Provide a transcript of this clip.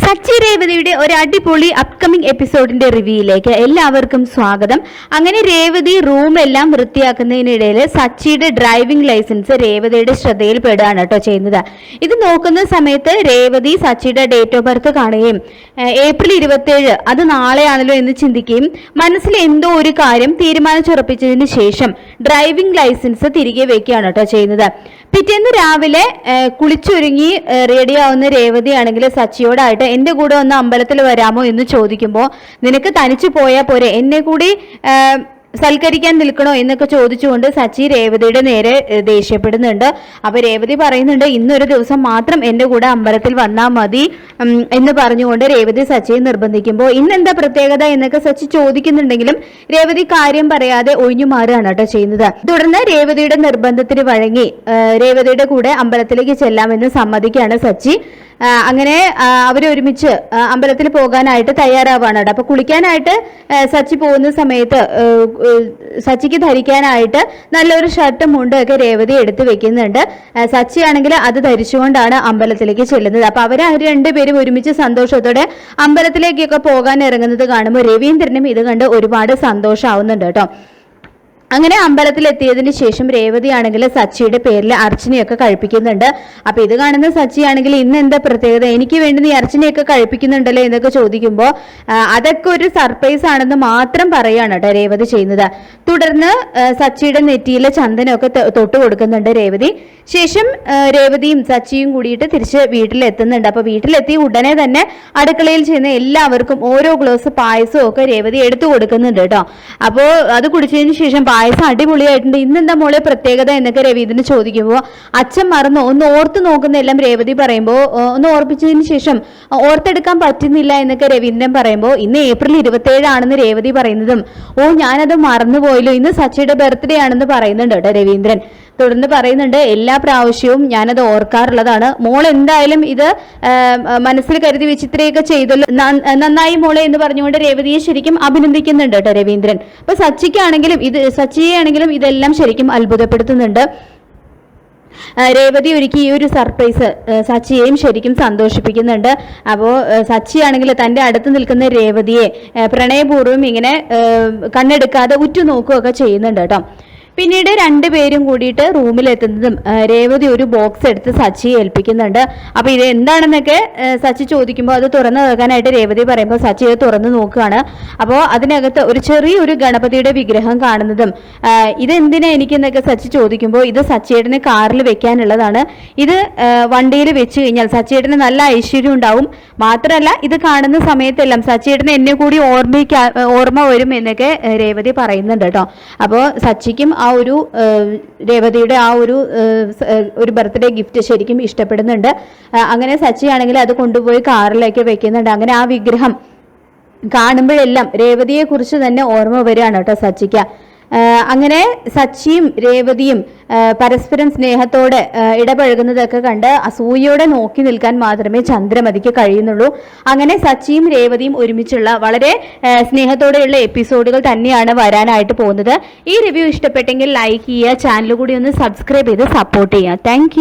സച്ചി രേവതിയുടെ ഒരു അടിപൊളി അപ്കമിംഗ് എപ്പിസോഡിന്റെ റിവ്യൂയിലേക്ക് എല്ലാവർക്കും സ്വാഗതം. അങ്ങനെ രേവതി റൂം എല്ലാം വൃത്തിയാക്കുന്നതിനിടയിൽ സച്ചിയുടെ ഡ്രൈവിംഗ് ലൈസൻസ് രേവതിയുടെ ശ്രദ്ധയിൽപ്പെടുകയാണ് കേട്ടോ ചെയ്യുന്നത്. ഇത് നോക്കുന്ന സമയത്ത് രേവതി സച്ചിയുടെ ഡേറ്റ് ഓഫ് ബർത്ത് കാണുകയും ഏപ്രിൽ ഇരുപത്തേഴ് അത് നാളെയാണല്ലോ എന്ന് ചിന്തിക്കുകയും മനസ്സിൽ എന്തോ ഒരു കാര്യം തീരുമാനിച്ചുറപ്പിച്ചതിന് ശേഷം ഡ്രൈവിംഗ് ലൈസൻസ് തിരികെ വെക്കുകയാണ് കേട്ടോ ചെയ്യുന്നത്. പിറ്റേന്ന് രാവിലെ കുളിച്ചൊരുങ്ങി റെഡി ആവുന്ന രേവതിയാണെങ്കിൽ സച്ചിയോടായിട്ട് എന്റെ കൂടെ ഒന്ന് അമ്പലത്തിൽ വരാമോ? എന്ന് ചോദിക്കുമ്പോൾ നിനക്ക് തനിച്ച് പോയാൽ പോരെ. എന്നെ കൂടി സൽക്കരിക്കാൻ നിൽക്കണോ എന്നൊക്കെ ചോദിച്ചുകൊണ്ട് സച്ചി രേവതിയുടെ നേരെ ദേഷ്യപ്പെടുന്നുണ്ട്. അപ്പൊ രേവതി പറയുന്നുണ്ട് ഇന്നൊരു ദിവസം മാത്രം എന്റെ കൂടെ അമ്പലത്തിൽ വന്നാൽ മതി എന്ന് പറഞ്ഞുകൊണ്ട് രേവതി സച്ചിയെ നിർബന്ധിക്കുമ്പോൾ ഇന്നെന്താ പ്രത്യേകത? എന്നൊക്കെ സച്ചി ചോദിക്കുന്നുണ്ടെങ്കിലും രേവതി കാര്യം പറയാതെ ഒഴിഞ്ഞു മാറുകയാണ് കേട്ടോ ചെയ്യുന്നത്. തുടർന്ന് രേവതിയുടെ നിർബന്ധത്തിന് വഴങ്ങി രേവതിയുടെ കൂടെ അമ്പലത്തിലേക്ക് ചെല്ലാമെന്ന് സമ്മതിക്കുകയാണ് സച്ചി. അങ്ങനെ അവരൊരുമിച്ച് അമ്പലത്തിൽ പോകാനായിട്ട് തയ്യാറാവാണ് കേട്ടോ. അപ്പൊ കുളിക്കാനായിട്ട് സച്ചി പോകുന്ന സമയത്ത് സച്ചിക്ക് ധരിക്കാനായിട്ട് നല്ലൊരു ഷർട്ടും മുണ്ടും ഒക്കെ രേവതി എടുത്തു വെക്കുന്നുണ്ട്. സച്ചി ആണെങ്കിൽ അത് ധരിച്ചുകൊണ്ടാണ് അമ്പലത്തിലേക്ക് ചെല്ലുന്നത്. അപ്പൊ അവർ അവർ രണ്ടുപേരും ഒരുമിച്ച് സന്തോഷത്തോടെ അമ്പലത്തിലേക്കൊക്കെ പോകാൻ ഇറങ്ങുന്നത് കാണുമ്പോൾ രവീന്ദ്രനും ഇത് കണ്ട് ഒരുപാട് സന്തോഷമാവുന്നുണ്ട് കേട്ടോ. അങ്ങനെ അമ്പലത്തിൽ എത്തിയതിന് ശേഷം രേവതി ആണെങ്കിൽ സച്ചിയുടെ പേരിൽ അർച്ചനയൊക്കെ കഴിപ്പിക്കുന്നുണ്ട്. അപ്പൊ ഇത് കാണുന്ന സച്ചിയാണെങ്കിൽ ഇന്ന് എന്താ പ്രത്യേകത? എനിക്ക് വേണ്ടി നീ അർച്ചനയൊക്കെ കഴിപ്പിക്കുന്നുണ്ടല്ലോ എന്നൊക്കെ ചോദിക്കുമ്പോൾ അതൊക്കെ ഒരു സർപ്രൈസ് ആണെന്ന് മാത്രം പറയാണ് കേട്ടോ രേവതി ചെയ്യുന്നത്. തുടർന്ന് സച്ചിയുടെ നെറ്റിയിലെ ചന്ദനമൊക്കെ തൊട്ട് കൊടുക്കുന്നുണ്ട് രേവതി. ശേഷം രേവതിയും സച്ചിയും കൂടിയിട്ട് തിരിച്ച് വീട്ടിലെത്തുന്നുണ്ട്. അപ്പൊ വീട്ടിലെത്തി ഉടനെ തന്നെ അടുക്കളയിൽ ചെയ്യുന്ന എല്ലാവർക്കും ഓരോ ഗ്ലാസ് പായസവും ഒക്കെ രേവതി എടുത്തു കൊടുക്കുന്നുണ്ട് കേട്ടോ അപ്പോൾ അത് കുടിച്ചതിന് ശേഷം പായസം അടിപൊളിയായിട്ടുണ്ട്. ഇന്നെന്താ മോളെ പ്രത്യേകത എന്നൊക്കെ രവീന്ദ്രൻ ചോദിക്കുമ്പോൾ അച്ഛൻ മറന്നു. ഒന്ന് ഓർത്ത് നോക്കുന്ന എല്ലാം രേവതി പറയുമ്പോൾ ഒന്ന് ഓർപ്പിച്ചതിന് ശേഷം ഓർത്തെടുക്കാൻ പറ്റുന്നില്ല എന്നൊക്കെ രവീന്ദ്രൻ പറയുമ്പോൾ ഇന്ന് ഏപ്രിൽ ഇരുപത്തേഴ് ആണെന്ന് രേവതി പറയുന്നതും ഓ ഞാനത് മറന്നുപോയല്ലോ. ഇന്ന് സച്ചിയുടെ ബർത്ത്ഡേ ആണെന്ന് പറയുന്നുണ്ട് കേട്ടോ രവീന്ദ്രൻ. തുടർന്ന് പറയുന്നുണ്ട് എല്ലാ പ്രാവശ്യവും ഞാനത് ഓർക്കാറുള്ളതാണ്. മോൾ എന്തായാലും ഇത് മനസ്സിൽ കരുതി വെച്ച് ഇത്രയൊക്കെ ചെയ്തല്ലോ നന്നായി മോളെ എന്ന് പറഞ്ഞുകൊണ്ട് രേവതിയെ ശരിക്കും അഭിനന്ദിക്കുന്നുണ്ട് കേട്ടോ രവീന്ദ്രൻ. അപ്പൊ സച്ചിക്കാണെങ്കിലും ഇത് സച്ചിയെ ആണെങ്കിലും ഇതെല്ലാം ശരിക്കും അത്ഭുതപ്പെടുത്തുന്നുണ്ട്. രേവതി ഒരുക്കി ഈ ഒരു സർപ്രൈസ് സച്ചിയെയും ശരിക്കും സന്തോഷിപ്പിക്കുന്നുണ്ട്. അപ്പോൾ സച്ചിയാണെങ്കിൽ തന്റെ അടുത്ത് നിൽക്കുന്ന രേവതിയെ പ്രണയപൂർവം ഇങ്ങനെ കണ്ണെടുക്കാതെ ഉറ്റുനോക്കുകയൊക്കെ ചെയ്യുന്നുണ്ട് കേട്ടോ പിന്നീട് രണ്ടുപേരും കൂടിയിട്ട് റൂമിലെത്തുന്നതും രേവതി ഒരു ബോക്സ് എടുത്ത് സച്ചിയെ ഏൽപ്പിക്കുന്നുണ്ട്. അപ്പൊ ഇത് എന്താണെന്നൊക്കെ സച്ചി ചോദിക്കുമ്പോൾ അത് തുറന്നു നോക്കാനായിട്ട് രേവതി പറയുമ്പോൾ സച്ചി അത് തുറന്നു നോക്കുകയാണ്. അപ്പോൾ അതിനകത്ത് ഒരു ചെറിയൊരു ഗണപതിയുടെ വിഗ്രഹം കാണുന്നതും ആ, ഇത് എന്തിനാ എനിക്കെന്നൊക്കെ സച്ചി ചോദിക്കുമ്പോൾ ഇത് സച്ചിയേട്ടന് കാറിൽ വെക്കാനുള്ളതാണ്. ഇത് വണ്ടിയിൽ വെച്ച് കഴിഞ്ഞാൽ സച്ചിയേട്ടന് നല്ല ഐശ്വര്യം ഉണ്ടാവും. മാത്രമല്ല ഇത് കാണുന്ന സമയത്തെല്ലാം സച്ചിയേട്ടന് എന്നെ കൂടി ഓർമ്മിക്കാ ഓർമ്മ വരും എന്നൊക്കെ രേവതി പറയുന്നുണ്ട് കേട്ടോ. അപ്പോൾ സച്ചിക്കും ആ ഒരു രേവതിയുടെ ആ ഒരു ഒരു ബർത്ത്ഡേ ഗിഫ്റ്റ് ശരിക്കും ഇഷ്ടപ്പെടുന്നുണ്ട്. അങ്ങനെ സച്ചിയാണെങ്കിൽ അത് കൊണ്ടുപോയി കാറിലേക്ക് വെക്കുന്നുണ്ട്. അങ്ങനെ ആ വിഗ്രഹം കാണുമ്പോഴെല്ലാം രേവതിയെക്കുറിച്ച് തന്നെ ഓർമ്മ വരികയാണ് കേട്ടോ സച്ചിക്ക്. അങ്ങനെ സച്ചിയും രേവതിയും പരസ്പരം സ്നേഹത്തോടെ ഇടപഴകുന്നതൊക്കെ കണ്ട് അസൂയയോടെ നോക്കി നിൽക്കാൻ മാത്രമേ ചന്ദ്രമതിക്ക് കഴിയുന്നുള്ളൂ. അങ്ങനെ സച്ചിയും രേവതിയും ഒരുമിച്ചുള്ള വളരെ സ്നേഹത്തോടെയുള്ള എപ്പിസോഡുകൾ തന്നെയാണ് വരാനായിട്ട് പോകുന്നത്. ഈ റിവ്യൂ ഇഷ്ടപ്പെട്ടെങ്കിൽ ലൈക്ക് ചെയ്യുക ചാനൽ കൂടി ഒന്ന് സബ്സ്ക്രൈബ് ചെയ്ത് സപ്പോർട്ട് ചെയ്യുക. താങ്ക്